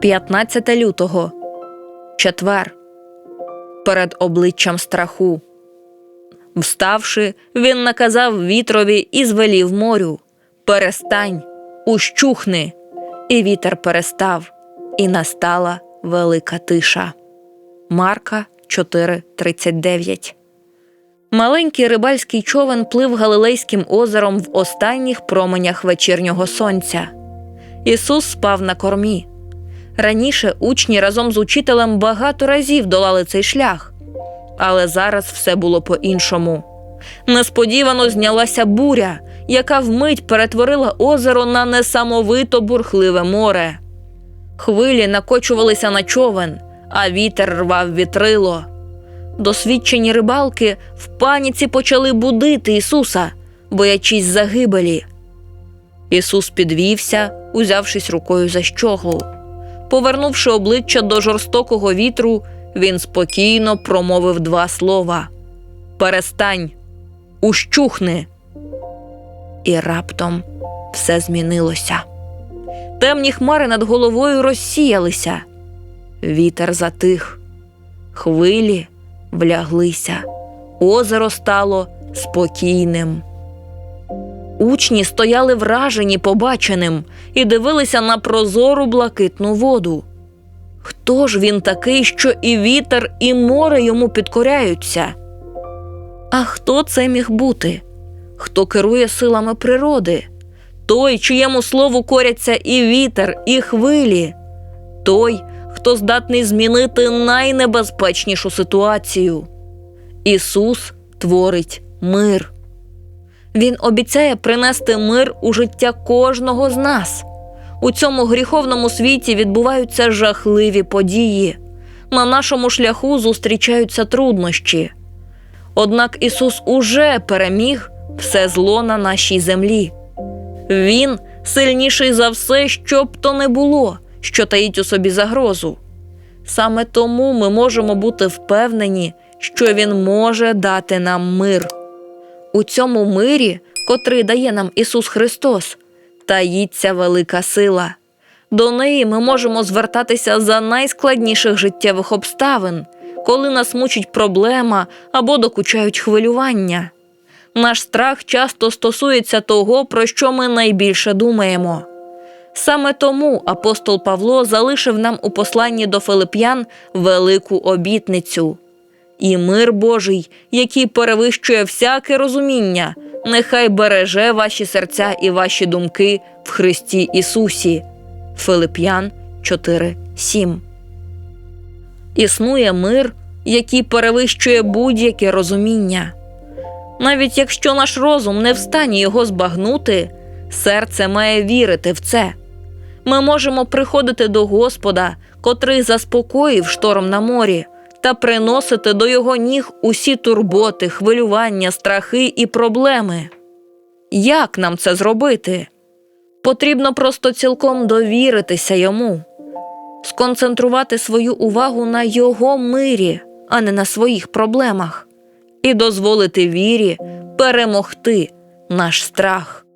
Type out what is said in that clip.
15 лютого. Четвер. Перед обличчям страху. Вставши, він наказав вітрові і звелів морю Перестань, ущухни. І вітер перестав, і настала велика тиша. Марка 4.39 Маленький рибальський човен плив Галилейським озером в останніх променях вечірнього сонця. Ісус спав на кормі. Раніше учні разом з учителем багато разів долали цей шлях, але зараз все було по-іншому. Несподівано знялася буря, яка вмить перетворила озеро на несамовито бурхливе море. Хвилі накочувалися на човен, а вітер рвав вітрило. Досвідчені рибалки в паніці почали будити Ісуса, боячись загибелі. Ісус підвівся, узявшись рукою за щоглу. Повернувши обличчя до жорстокого вітру, він спокійно промовив два слова: Перестань, ущухни. І раптом все змінилося. Темні хмари над головою розсіялися. Вітер затих, хвилі вляглися, озеро стало спокійним. Учні стояли вражені побаченим і дивилися на прозору блакитну воду. Хто ж він такий, що і вітер, і море йому підкоряються? А хто це міг бути? Хто керує силами природи? Той, чиєму слову коряться і вітер, і хвилі, той, хто здатний змінити найнебезпечнішу ситуацію. Ісус творить мир. Він обіцяє принести мир у життя кожного з нас. У цьому гріховному світі відбуваються жахливі події. На нашому шляху зустрічаються труднощі. Однак Ісус уже переміг все зло на нашій землі. Він сильніший за все, що б то не було, що таїть у собі загрозу. Саме тому ми можемо бути впевнені, що Він може дати нам мир. У цьому мирі, котрий дає нам Ісус Христос, таїться велика сила. До неї ми можемо звертатися за найскладніших життєвих обставин, коли нас мучить проблема або докучають хвилювання. Наш страх часто стосується того, про що ми найбільше думаємо. Саме тому апостол Павло залишив нам у посланні до Филип'ян велику обітницю. І мир Божий, який перевищує всяке розуміння, нехай береже ваші серця і ваші думки в Христі Ісусі. Филип'ян 4.7 Існує мир, який перевищує будь-яке розуміння. Навіть якщо наш розум не в стані його збагнути, серце має вірити в це. Ми можемо приходити до Господа, котрий заспокоїв шторм на морі, та приносити до його ніг усі турботи, хвилювання, страхи і проблеми. Як нам це зробити? Потрібно просто цілком довіритися йому, сконцентрувати свою увагу на його мирі, а не на своїх проблемах, і дозволити вірі перемогти наш страх.